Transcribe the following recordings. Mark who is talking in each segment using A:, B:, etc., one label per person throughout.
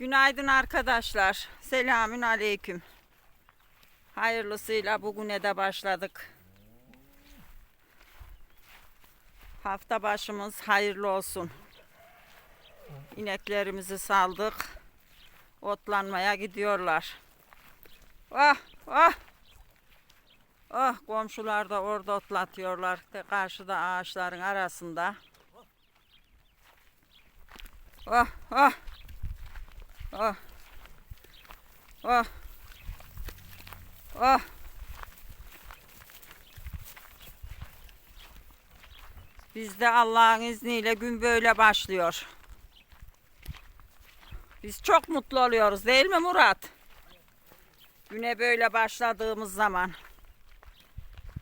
A: Günaydın arkadaşlar. Selamün aleyküm. Hayırlısıyla bugüne de başladık. Hafta başımız hayırlı olsun. İneklerimizi saldık. Otlanmaya gidiyorlar. Oh, oh. Oh, komşular da orada otlatıyorlar. Karşıda ağaçların arasında. Oh, oh. Oh. Oh. Oh. Bizde Allah'ın izniyle gün böyle başlıyor. Biz çok mutlu oluyoruz değil mi Murat? Güne böyle başladığımız zaman.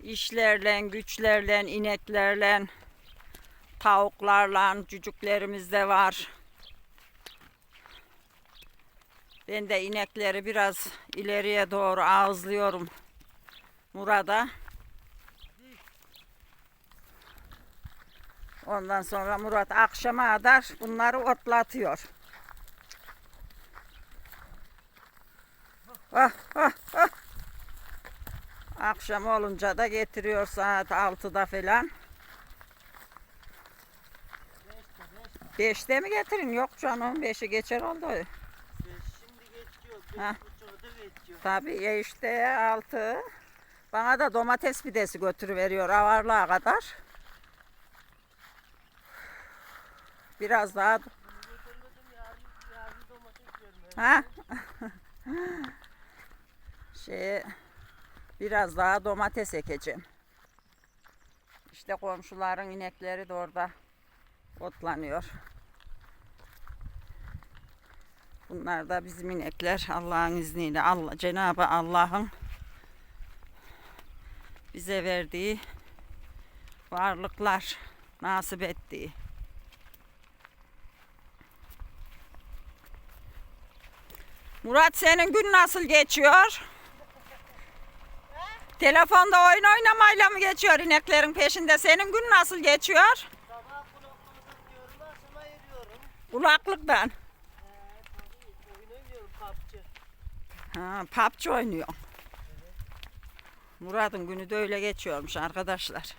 A: İşlerle, güçlerle, ineklerle, tavuklarla, cücüklerimiz de var. Ben de inekleri biraz ileriye doğru ağızlıyorum Murat'a. Ondan sonra Murat akşama kadar bunları otlatıyor. Ah, ah, ah. Akşam olunca da getiriyor saat 6'da falan. Beşte mi getirin? Yok canım. Beşi geçer oldu. Ha. Tabii ya işte altı. Bana da domates pidesi götürüveriyor avarlığa kadar. Biraz daha ha şey biraz daha domates ekeceğim. İşte komşuların inekleri de orada otlanıyor. Bunlar da bizim inekler Allah'ın izniyle Allah Cenabı Allah'ın bize verdiği varlıklar nasip ettiği. Murat senin gün nasıl geçiyor? Telefonda oyun oynamayla mı geçiyor ineklerin peşinde? Senin gün nasıl geçiyor?
B: Sabah akşama eriyorum.
A: Kulaklıktan.
B: Ee, tabii oyun oynuyorum PUBG.
A: Ha, PUBG oynuyor. Murat'ın günü de öyle geçiyormuş arkadaşlar.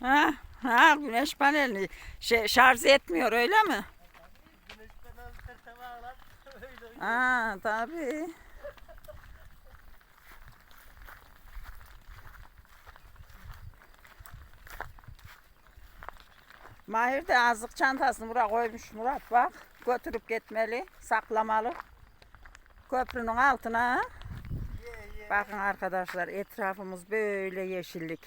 A: Ha, ha güneş panelini şey, şarj etmiyor öyle mi?
B: Güneş panelini sırtıma bağlar.
A: Ha tabii. Mahir de azlık çantasını buraya koymuş Murat bak. Götürüp gitmeli, saklamalı. Köprünün altına. ha.
B: Ye ye.
A: Bakın arkadaşlar etrafımız böyle yeşillik.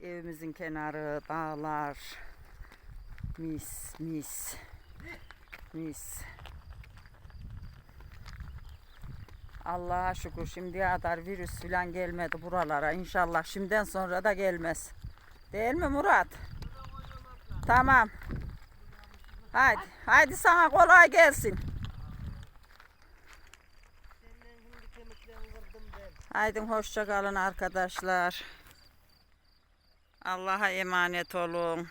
A: Evimizin kenarı, dağlar. Mis, mis. Mis. Allah'a şükür şimdiye kadar virüs falan gelmedi buralara. İnşallah şimdiden sonra da gelmez. Değil mi Murat? Tamam. Haydi, haydi sana kolay gelsin. Haydi hoşça kalın arkadaşlar. Allah'a emanet olun.